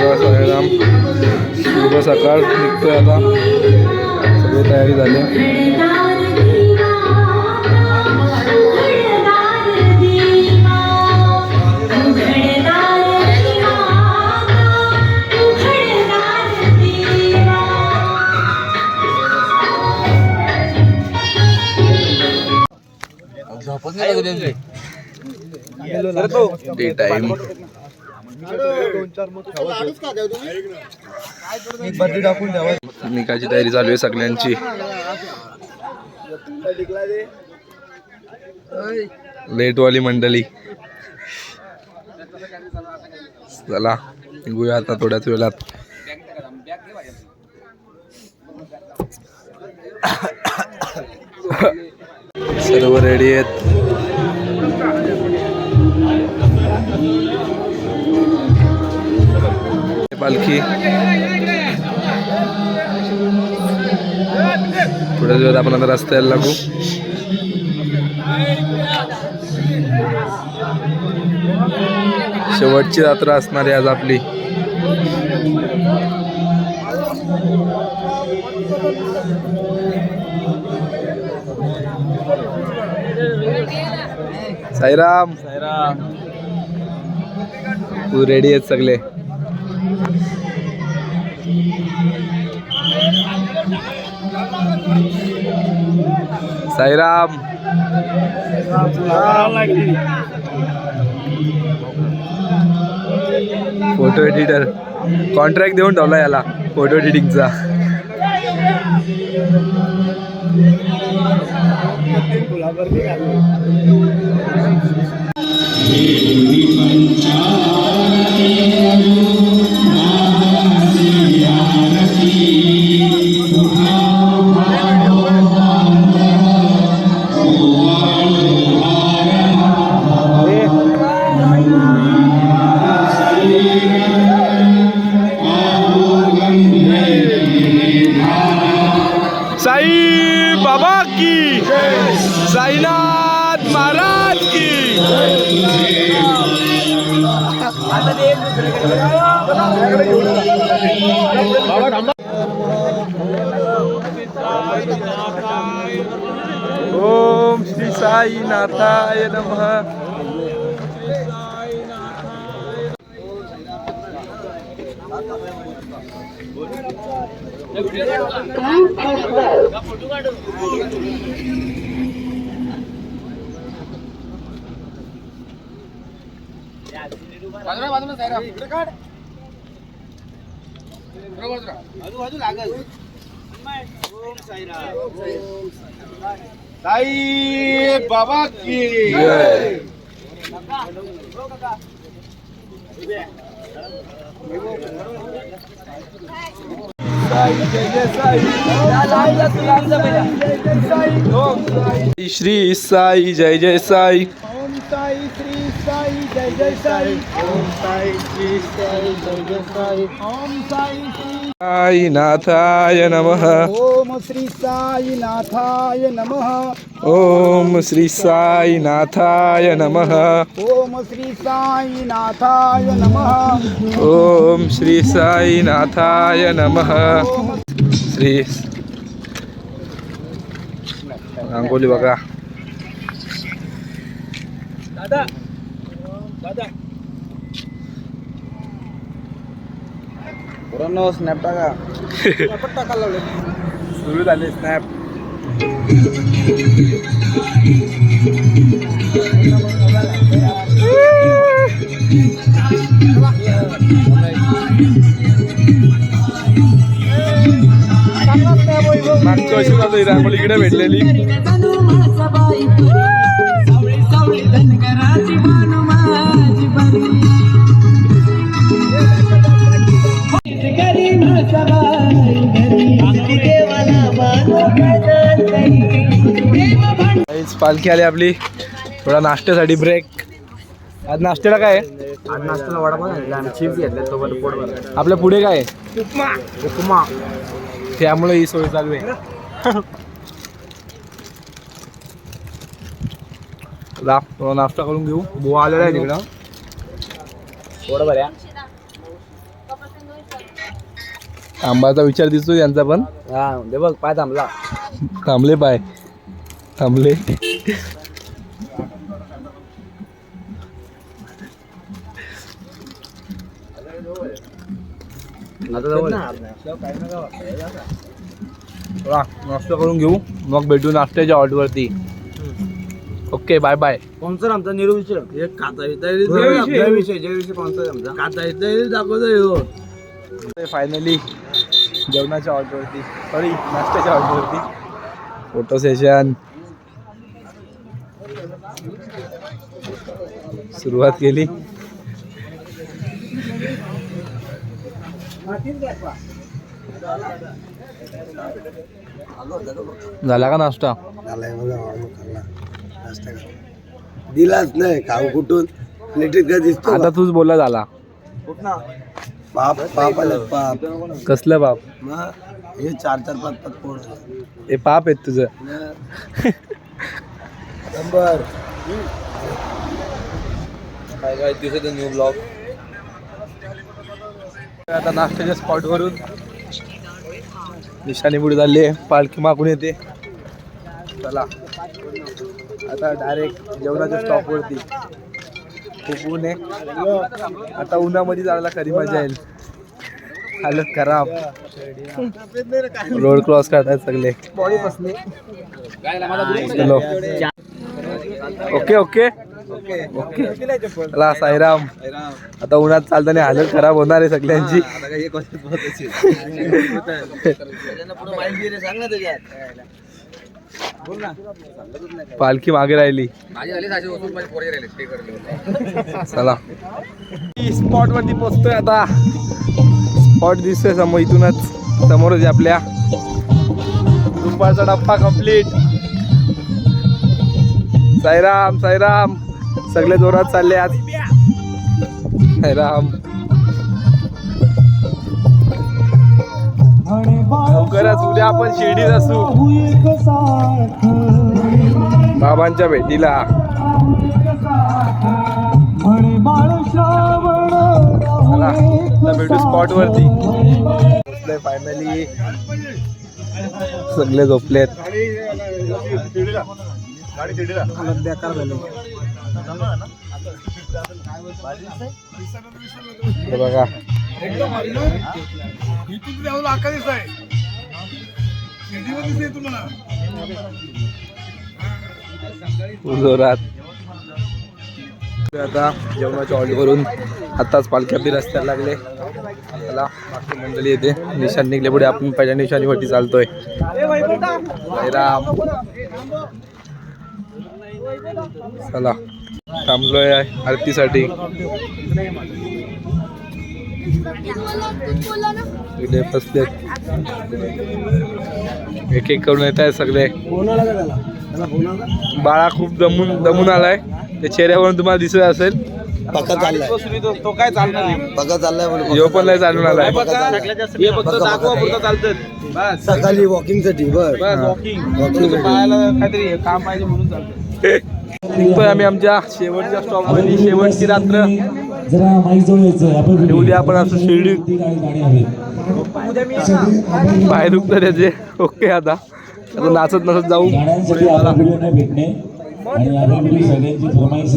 बघा साईराम शुभ सकाळ निघतोय आता. सगळी तयारी झाली. निकाची तयारी चालू आहे सगळ्यांची. लेटवाली मंडळी. चला निघूया आता थोड्याच वेळात. सर्व रेडी आहेत. पालखी. थोड्या दिवस आपण आता रस्त्याला लागू. शेवटची यात्रा असणार आहे आज आपली. साईराम. तू रेडी आहेत सगळे? साईराम. फोटो एडिटर कॉन्ट्रॅक्ट देऊन ठेवला याला फोटो एडिटिंगचा ओम श्री साईनाथाय नमः साई बाबा की जय. श्री साई जय जय साई. ओम साई. श्री साई जय जय साई. ओम साई। श्री साई जय जय साई ओम साई श्री साई नाथाय नमः। ओम श्री साई नाथाय नमः। ओम श्री साई नाथाय नमः। ओम श्री साई नाथाय नमः। ओम श्री साई नाथाय नमः श्री रांगोली बघा। दादा पुरानो स्नॅप टाका. टाकायला लावले सुरू झाले स्नॅप मागच्या वर्षी इकडे भेटलेली. काहीच पालखी आली आपली. थोडा नाश्त्यासाठी ब्रेक आज नाश्त्याला काय आहे? आज नाश्त्याला वडापाव सांगितला आणि चिप्स घेतले सोबत पोट भरलं आपल्या पुढे काय आहे? उपमा. त्यामुळे ही सोय चालू आहे. ला थोडा नाश्ता करून घेऊ. बुवा आलेला आहे तिकडं. पोट भऱ्या आंबाचा विचार दिसतो यांचा पण. हा दे बघ पाय थांबला. थांबले पाय. थांबले. नाश्ता करून घेऊ. मग भेटू नाश्त्याच्या ऑर्डरवरती. ओके बाय बाय स्पॉन्सर आमचा निरू विषय. एक खाता येता जय विषय. विषय जय विषय स्पॉन्सर आमचा. खाता येता दाखवतो फायनली जेवणाच्या ऑर्डरवरती सॉरी नाश्त्याच्या ऑर्डरवरती फोटो सेशन सुरुवात केली. झाला का नाश्ता? दिलाच नाही खाऊ कुठून? प्लेटीत का दिसतो? आता तूच बोलला झाला. पाप पाप आले पाप कसलं बाप? मग हे चार चार पाच पाच पोर आले. हे पाप आहेत तुझं. नंबर काय काय दिसत न्यू ब्लॉग आता नाश्त्याच्या स्पॉट वरून निशाणी पुढे चालली आहे पालखी मागून येते. चला. आता डायरेक्ट जेवणाच्या स्टॉप वरती. खूप ऊन आहे. आता उन्हामध्ये जायला खरी मजा येईल? हालत खराब रोड क्रॉस करतायत सगळे. चलो. Okay okay. ओके. चला साईराम आता उन्हात चालताना हालत खराब होणार आहे सगळ्यांची. पालखी मागे राहिली. चला. स्पॉट वरती पोहोचतोय आता. स्पॉट दिसतोय समोर इथूनच. समोरच आहे आपल्या. दुपारचा डप्पा कंप्लीट साईराम साईराम. सगळे जोरात चालले आज. साईराम लवकरच उद्या आपण शिर्डीत असू. बाबांच्या भेटीला. भेटू स्पॉट वरती फायनली सगळे झोपलेत. बेकार झाले. हे बघा. जोरात. आता जेवणाच्या ऑर्डर करून आताच पालखी आपली रस्त्याला लागले. चला मागची मंडळी येते. निशाण निघले पुढे. आपण पहिल्या निशाणी वरती चालतोय. राम. चला. थांबलोय आरतीसाठी. एक एक करून येत आहेत सगळे. बाळा खूप दमून दमून आलाय. त्या चेहऱ्यावरून तुम्हाला दिसत असेल. पक्का चाललाय. तो काय चालणार नाही पक्का चाललाय बोल यो पण नाही चालून आलाय. सकाळी वॉकिंगसाठी बर वॉकिंग काहीतरी काम पाहिजे म्हणून निघतोय आम्ही आमच्या शेवटच्या स्टॉपमध्ये शेवटची रात्र. आणि उद्या आपण असं शिर्डी ती गाडी गाडी हवी पाय दुखतं त्याचे ओके आता. आता नाचत नाचत जाऊ. भेटणे. आणि अवेलेबल सगळ्यांची फरमाईश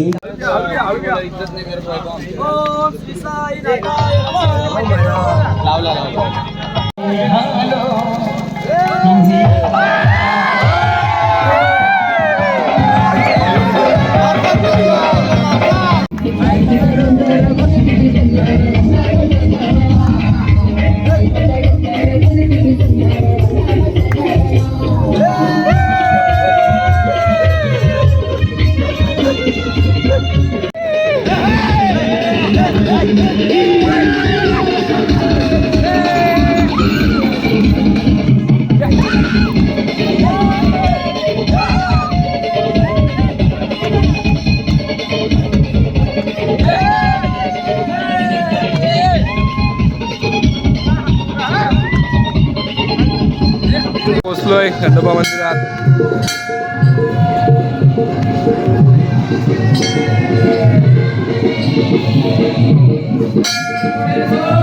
tuloy-tuloy. Ganda pa man sila? Thank